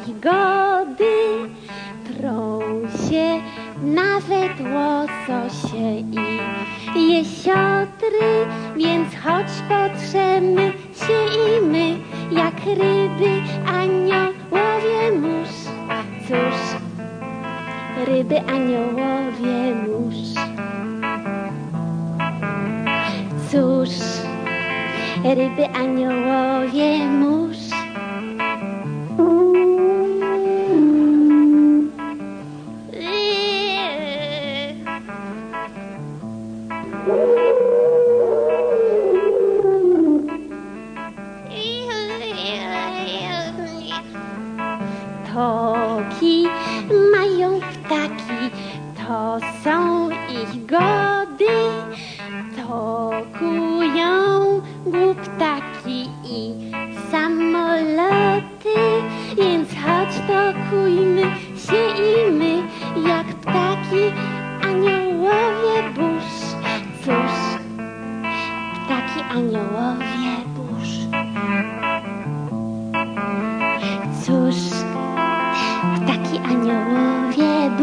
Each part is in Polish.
przygody trą się nawet łososie i jesiotry, więc choć potrzemy się i my, jak ryby aniołowie mórz. Cóż, ryby aniołowie mórz. Cóż, ryby aniołowie mórz. Toki mają ptaki, to są ich gody. Tokują głuptaki i samoloty, więc chodź tokujmy się i my,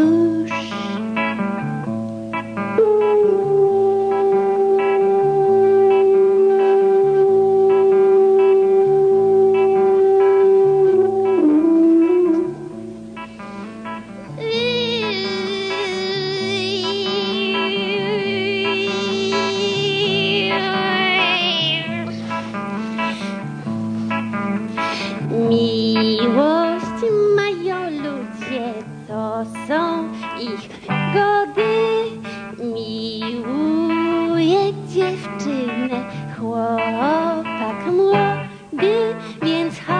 aniołowie Miłuje dziewczynę chłopak młody, więc chodź,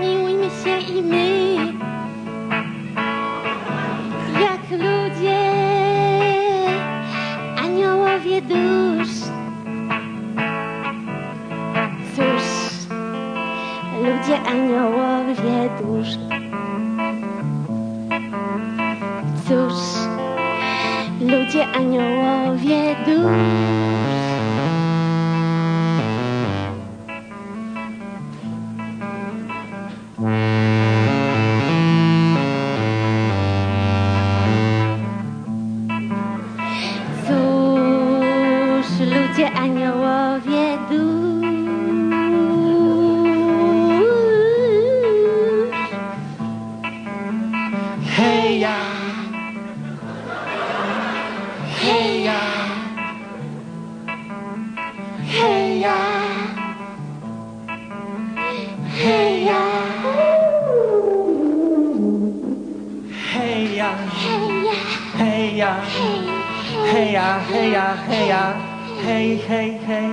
miłujmy się i my. Jak ludzie, aniołowie dusz. Cóż, ludzie aniołowie dusz. Ludzie aniołowie dusz. Ludzie aniołowie dusz. Heja! Heja! Hey ya. Hey ya. Hey ya. Hey ya. Hey ya. Hey ya. Hey ya. Hey hey hey.